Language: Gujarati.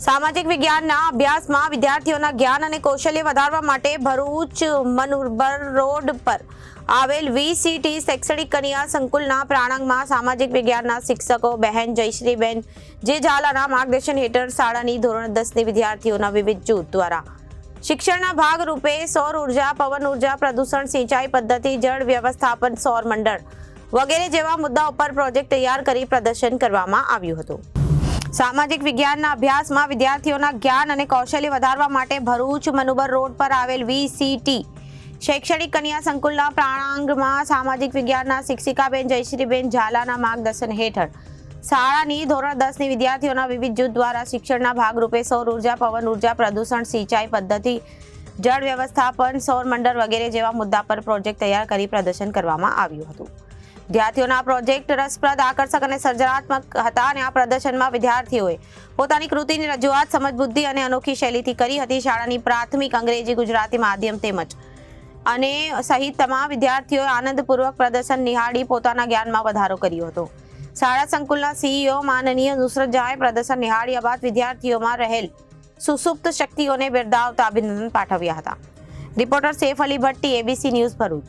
સામાજિક વિજ્ઞાનના અભ્યાસમાં વિદ્યાર્થીઓના જ્ઞાન અને કૌશલ્ય વધારવા માટે ભરૂચ મનુબર રોડ પર આવેલ વીસીટી શૈક્ષણિક કન્યા સંકુલના પ્રાણંગમાં સામાજિક વિજ્ઞાનના શિક્ષકો, બહેન જયશ્રીબેન જે ઝાલાના માર્ગદર્શન હેઠળ શાળાની ધોરણ દસની વિદ્યાર્થીઓના વિવિધ જૂથ દ્વારા શિક્ષણના ભાગરૂપે સૌર ઊર્જા, પવન ઊર્જા, પ્રદૂષણ, સિંચાઈ પદ્ધતિ, જળ વ્યવસ્થાપન, સૌર મંડળ વગેરે જેવા મુદ્દા ઉપર પ્રોજેક્ટ તૈયાર કરી પ્રદર્શન કરવામાં આવ્યું હતું. સામાજિક વિજ્ઞાનના અભ્યાસમાં વિદ્યાર્થીઓના જ્ઞાન અને કૌશલ્ય વધારવા માટે ભરૂચ મનુબર રોડ પર આવેલ વીસીટી શૈક્ષણિક કન્યા સંકુલના પ્રાણાંગમાં સામાજિક વિજ્ઞાનના શિક્ષિકાબેન જયશ્રીબેન ઝાલાના માર્ગદર્શન હેઠળ શાળાની ધોરણ દસની વિદ્યાર્થીઓના વિવિધ જૂથ દ્વારા શિક્ષણના ભાગરૂપે સૌર ઊર્જા, પવન ઊર્જા, પ્રદૂષણ, સિંચાઈ પદ્ધતિ, જળ વ્યવસ્થાપન, સૌર મંડળ વગેરે જેવા મુદ્દા પર પ્રોજેક્ટ તૈયાર કરી પ્રદર્શન કરવામાં આવ્યું હતું. વિદ્યાર્થીઓના પ્રોજેક્ટ રસપ્રદ, આકર્ષક અને સર્જનાત્મક હતા અને આ પ્રદર્શનમાં વિદ્યાર્થીઓએ પોતાની કૃતિની રજૂઆત, સમજબુદ્ધિ અને અનોખી શૈલીથી કરી હતી શાળાની પ્રાથમિક અંગ્રેજી, ગુજરાતી માધ્યમ તેમજ. અને સહિત તમામ વિદ્યાર્થીઓએ આનંદપૂર્વક પ્રદર્શન નિહાળી પોતાના જ્ઞાનમાં વધારો કર્યો હતો. શાળા સંકુલના સીઈઓ માનનીય નુસરત જહાંએ પ્રદર્શન નિહાળ્યા બાદ વિદ્યાર્થીઓમાં રહેલ સુસુપ્ત શક્તિઓને બિરદાવતા અભિનંદન પાઠવ્યા હતા. Reporter Saif Ali Bhatti, ABC news Bharuch.